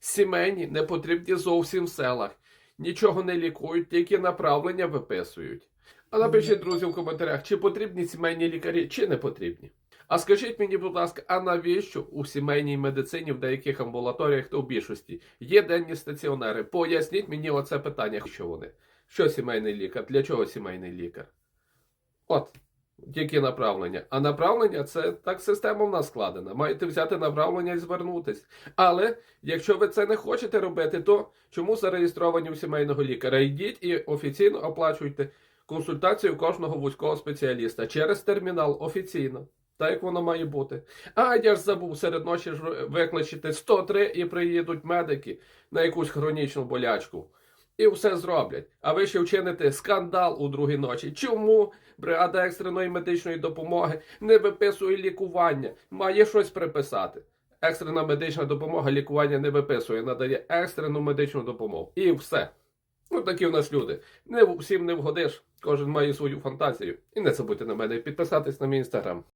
Сімейні не потрібні зовсім в селах. Нічого не лікують, тільки направлення виписують. А напишіть, друзі, в коментарях, чи потрібні сімейні лікарі, чи не потрібні. А скажіть мені, будь ласка, а навіщо у сімейній медицині в деяких амбулаторіях, то в більшості, є денні стаціонери? Поясніть мені оце питання, що вони. Що сімейний лікар? Для чого сімейний лікар? От, тільки направлення. А направлення це так система в нас складена. Маєте взяти направлення і звернутись. Але якщо ви це не хочете робити, то чому зареєстровані у сімейного лікаря? Йдіть і офіційно оплачуйте консультацію кожного вузького спеціаліста через термінал офіційно. Так як воно має бути. А я ж забув серед ночі ж викличити 103 і приїдуть медики на якусь хронічну болячку. І все зроблять. А ви ще вчините скандал у другій ночі. Чому бригада екстреної медичної допомоги не виписує лікування? Має щось приписати. Екстрена медична допомога лікування не виписує, надає екстрену медичну допомогу. І все. Ну такі в нас люди. Не всім не вгодиш. Кожен має свою фантазію. І не забудьте на мене підписатись на мій інстаграм.